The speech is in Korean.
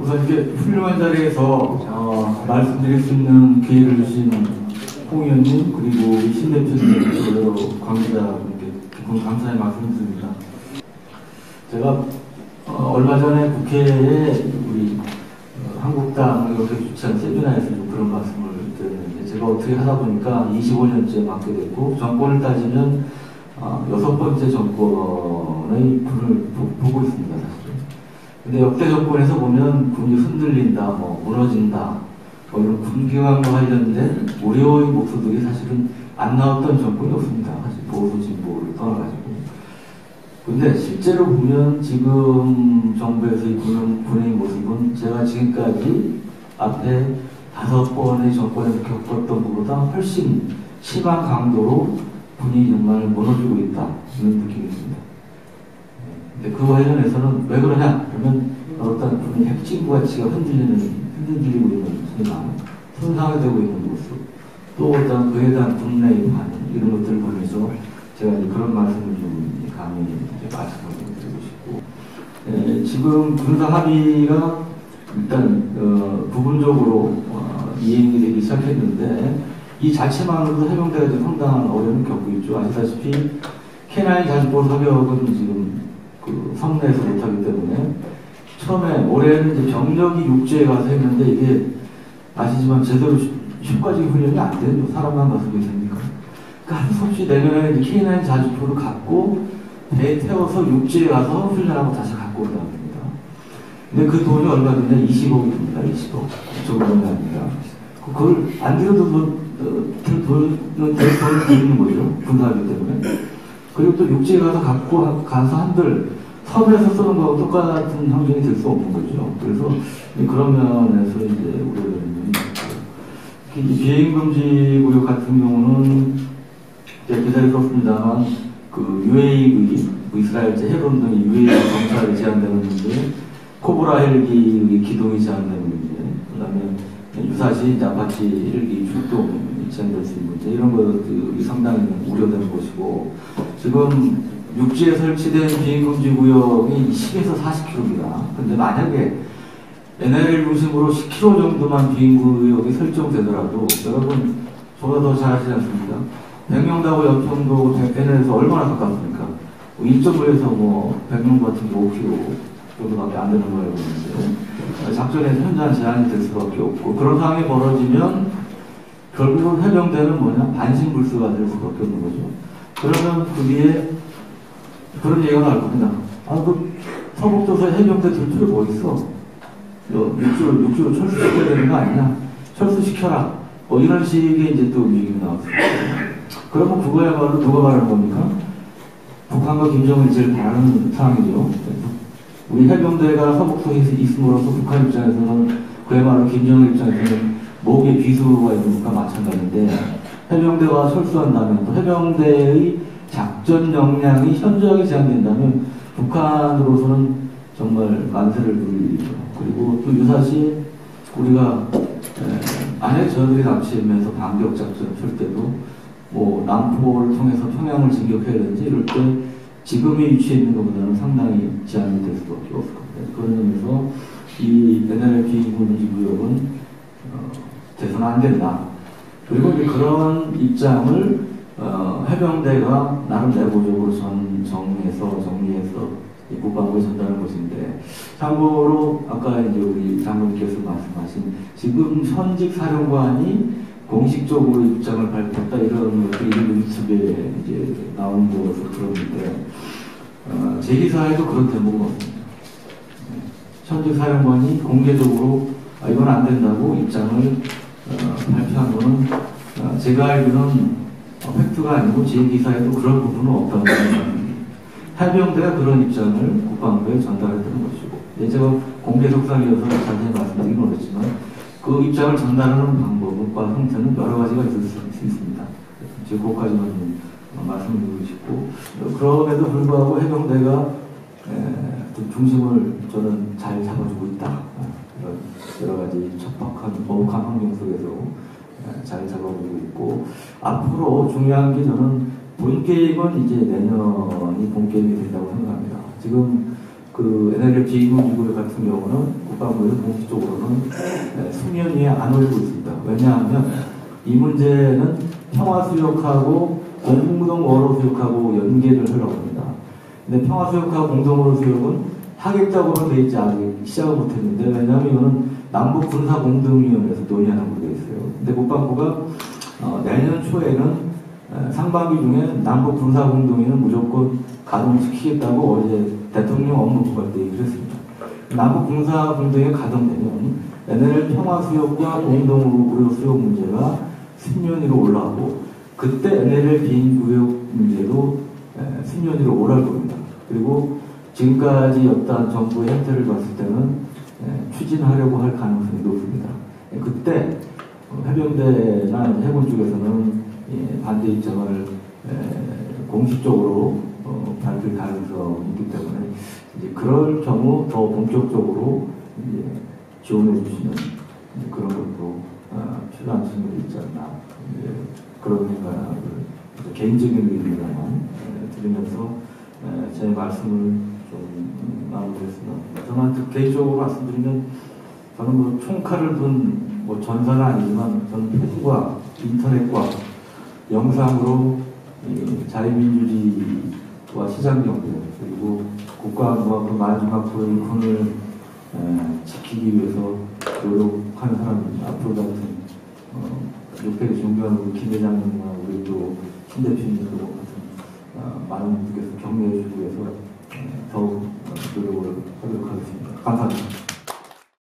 우선 이렇게 훌륭한 자리에서 어, 말씀드릴 수 있는 기회를 주신 홍 의원님 그리고 신 대표님 그리고 관계자분께 깊은 감사의 말씀드립니다. 제가 어, 얼마 전에 국회에 우리 어, 한국당 이렇게 주최한 세미나에서 좀 그런 말씀을 드렸는데 제가 어떻게 하다 보니까 25년째 맡게 됐고 정권을 따지면 어, 여섯 번째 정권의 분을 보- 보고 있습니다 사실은. 근데 역대 정권에서 보면 군이 흔들린다, 뭐 무너진다, 뭐 이런 군기관과 관련된 우려의 목소들이 사실은 안 나왔던 정권이 없습니다. 사실 보수 진보를 떠나가지고. 근데 실제로 보면 지금 정부에서의 군, 군의 모습은 제가 지금까지 앞에 다섯 번의 정권에서 겪었던 것보다 훨씬 심한 강도로 군이 정말 무너지고 있다. 이런 느낌이 있습니다. 근데 그 관련해서는 왜 그러냐? 그러면 어떤 분의 핵심구 가치가 흔들리는, 흔들리고 있는 현상, 손상이 되고 있는 모습, 또 어떤 그에 대한 국내의 반응, 이런 것들을 보면서 제가 이제 그런 말씀을 좀 감히 이제 말씀을 좀 드리고 싶고, 에, 지금 군사 합의가 일단, 어, 부분적으로 어, 이행이 되기 시작했는데, 이 자체만으로도 해병대가 지금 상당한 어려움을 겪고 있죠. 아시다시피, K9 자주포 사격은 지금 그 성내에서 못하기 때문에 처음에 올해는 이제 병력이 육지에 가서 했는데 이게 아시지만 제대로 휴- 휴가직 훈련이 안 되죠. 사람만 가서 계십니까? 그러니까 할수 없이 내년에 이제 K9 자주포를 갖고 배에 태워서 육지에 가서 훈련하고 다시 갖고 온다고 합니다. 근데 그 돈이 얼마 드냐? 20억이 듭니다. 20억. 조금 돈이 아니라. 그걸 안 들여도 뭐, 어, 들- 돈은 될 돈을 드리는 거죠. 군사하기 때문에. 그리고 또 육지에 가서 갖고 하- 가서 한들 섬에서 쓰는 거하고 똑같은 환경이 될 수 없는 거죠. 그래서 그런 면에서 이제 우려되는 이 비행금지 구역 같은 경우는 제가 기사에 썼습니다만 그 UAE 이스라엘제 헤론 등이 UAE 정찰이 제한되는 문제, 코브라 헬기 기동이 제한되는 문제, 그다음에 유사시 이제 아파치 헬기 출동이 제한될 수 있는 문제 이런 것들이 상당히 우려되는 것이고 지금 육지에 설치된 비행금지 구역이 10에서 40km입니다. 근데 만약에 NLL 중심으로 10km 정도만 비행구역이 설정되더라도 여러분 저보다 더 잘 아시지 않습니까? 백령다고 연평도 NL에서 얼마나 가깝습니까? 1.5에서 뭐 백령 같은 게 5km 정도밖에 안 되는 거라고 보는데 작전에서 현저한 제한이 될 수밖에 없고 그런 상황이 벌어지면 결국은 해병대는 뭐냐 반신불수가 될 수밖에 없는 거죠. 그러면 그게 그런 얘기가 나올 겁니다. 아, 그 서북도서 해병대 들 필요 뭐 있어? 요 육지로 육지로 철수시켜야 되는 거 아니냐? 철수시켜라. 뭐 이런 식의 이제 또 얘기가 나왔습니다. 그러면 그거야말로 누가 말하는 겁니까? 북한과 김정은이 제일 바라는 상황이죠. 우리 해병대가 서북서에 있음으로써 북한 입장에서는 그야말로 김정은 입장에서는 목에 비수가 있는 것과 마찬가지인데 해병대가 철수한다면 또 해병대의 작전 역량이 현저하게 제한된다면 북한으로서는 정말 만세를 부리죠. 그리고 또 유사시 우리가 에, 만약 저들이 납치하면서 반격 작전 펼 때도 뭐 남포를 통해서 평양을 진격해야 되는지 이럴 때 지금의 위치에 있는 것보다는 상당히 제한이 될 수밖에 없을 겁니다. 그런 점에서 이 NLP 군지 구역은 어, 돼서는 안 된다. 그리고 그런 입장을 어, 해병대가 나름 내부적으로 전, 정해서 정리해서 이 국방부에 전달한 것인데 참고로 아까 이제 우리 장관님께서 말씀하신 지금 현직 사령관이 공식적으로 입장을 밝혔다 이런 것들이 유튜브에 이제 나온 것으로 들었는데 어, 제 기사에도 그런 대목은 없습니다. 네. 현직 사령관이 공개적으로 아, 이건 안 된다고 입장을 어, 발표한 거는 어, 제가 알기로는 어, 팩트가 아니고 제 기사에도 그런 부분은 없다고 생각합니다. 해병대가 그런 입장을 국방부에 전달했다는 것이고 예, 제가 공개 속상이어서 자세히 말씀드리긴 어렵지만 그 입장을 전달하는 방법과 형태는 여러 가지가 있을 수 있습니다. 지금 그것까지만 좀 말씀을 드리고 싶고 어, 그럼에도 불구하고 해병대가 에, 좀 중심을 저는 잘 잡아주고 있다. 여러 가지 척박한 거북한 환경 속에서 에, 잘 잡아주고 있고 앞으로 중요한 게 저는 본 계획은 이제 내년이 본 계획이 된다고 생각합니다. 지금 그그 NLL 비인구지구 같은 경우는 국방부에서 공식적으로는 에, 수면 위에 안 올리고 있습니다. 왜냐하면 이 문제는 평화수역하고 공동어로 수역하고 연계를 하려고 합니다. 근데 평화수역하고 공동어로 수역은 하객적으로 돼 있지 아직 시작을 못했는데 왜냐하면 이거는 남북군사공동위원회에서 논의하는 돼 있어요. 근데 국방부가 어, 내년 초에는 에, 상반기 중에 남북 군사 공동위는 무조건 가동시키겠다고 어제 대통령 업무부가 때 얘기를 했습니다. 남북 군사 공동이 가동되면 NL 평화 수역과 공동으로 수역 문제가 승면 위로 올라가고 그때 NLL 비인 구역 문제도 에, 승면 위로 올라갈 겁니다. 그리고 지금까지 어떤 정부의 형태를 봤을 때는 에, 추진하려고 할 가능성이 높습니다. 에, 그때 어, 해병대나 해군 쪽에서는 예, 반대 입장을 에, 공식적으로 어, 밝힐 가능성이 있기 때문에 이제 그럴 경우 더 본격적으로 이제 지원해 주시는 그런 것도 아, 필요한 측면이 있지 않나 이제 그런 생각을 개인적인 의견이라만 에, 드리면서 에, 제 말씀을 좀 음, 마무리했습니다. 저는 그 개인적으로 말씀드리면 저는 뭐 총칼을 든 뭐 전사는 아니지만 저는 팬과 인터넷과 영상으로 이 자유민주주의와 시장 경제 그리고 국가와 그 마지막 에, 지키기 위해서 노력하는 사람입니다. 앞으로 같은 어, 존경하는 우리 김 회장님과 우리 또신 대표님도 같은 어, 많은 분들께서 격려해 주기 위해서 에, 더욱 노력을 하도록 하겠습니다. 감사합니다.